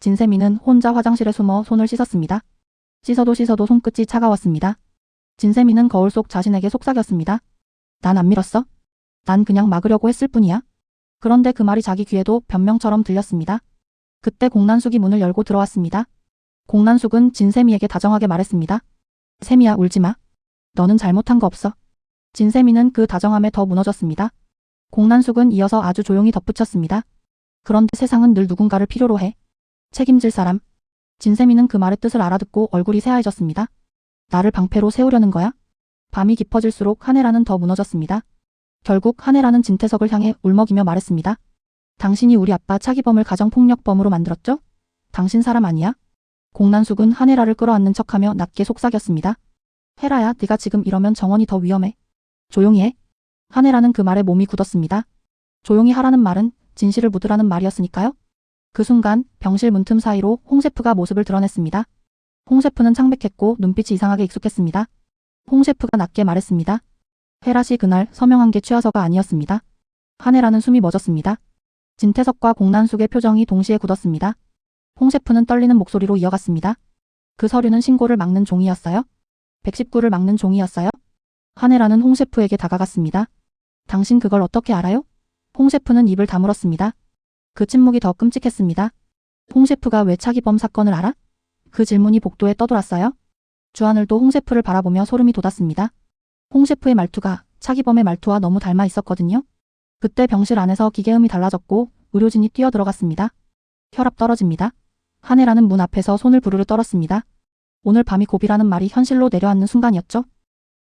진세미는 혼자 화장실에 숨어 손을 씻었습니다. 씻어도 씻어도 손끝이 차가웠습니다. 진세미는 거울 속 자신에게 속삭였습니다. 난 안 밀었어? 난 그냥 막으려고 했을 뿐이야. 그런데 그 말이 자기 귀에도 변명처럼 들렸습니다. 그때 공난숙이 문을 열고 들어왔습니다. 공난숙은 진세미에게 다정하게 말했습니다. 세미야 울지 마. 너는 잘못한 거 없어. 진세미는 그 다정함에 더 무너졌습니다. 공난숙은 이어서 아주 조용히 덧붙였습니다. 그런데 세상은 늘 누군가를 필요로 해. 책임질 사람. 진세미는 그 말의 뜻을 알아듣고 얼굴이 새하얘졌습니다. 나를 방패로 세우려는 거야? 밤이 깊어질수록 한혜라는 더 무너졌습니다. 결국 한혜라는 진태석을 향해 울먹이며 말했습니다. 당신이 우리 아빠 차기범을 가정폭력범으로 만들었죠? 당신 사람 아니야? 공난숙은 한혜라를 끌어안는 척하며 낮게 속삭였습니다. 헤라야, 네가 지금 이러면 정원이 더 위험해. 조용히 해. 한혜라는 그 말에 몸이 굳었습니다. 조용히 하라는 말은 진실을 묻으라는 말이었으니까요. 그 순간 병실 문틈 사이로 홍 셰프가 모습을 드러냈습니다. 홍 셰프는 창백했고 눈빛이 이상하게 익숙했습니다. 홍 셰프가 낮게 말했습니다. 헤라 씨 그날 서명한 게 취하서가 아니었습니다. 한혜라는 숨이 멎었습니다. 진태석과 공난숙의 표정이 동시에 굳었습니다. 홍 셰프는 떨리는 목소리로 이어갔습니다. 그 서류는 신고를 막는 종이었어요? 119를 막는 종이었어요? 한혜라는 홍 셰프에게 다가갔습니다. 당신 그걸 어떻게 알아요? 홍 셰프는 입을 다물었습니다. 그 침묵이 더 끔찍했습니다. 홍 셰프가 왜 차기범 사건을 알아? 그 질문이 복도에 떠돌았어요. 주하늘도 홍 셰프를 바라보며 소름이 돋았습니다. 홍 셰프의 말투가 차기범의 말투와 너무 닮아 있었거든요. 그때 병실 안에서 기계음이 달라졌고 의료진이 뛰어들어갔습니다. 혈압 떨어집니다. 한혜라는 문 앞에서 손을 부르르 떨었습니다. 오늘 밤이 고비라는 말이 현실로 내려앉는 순간이었죠.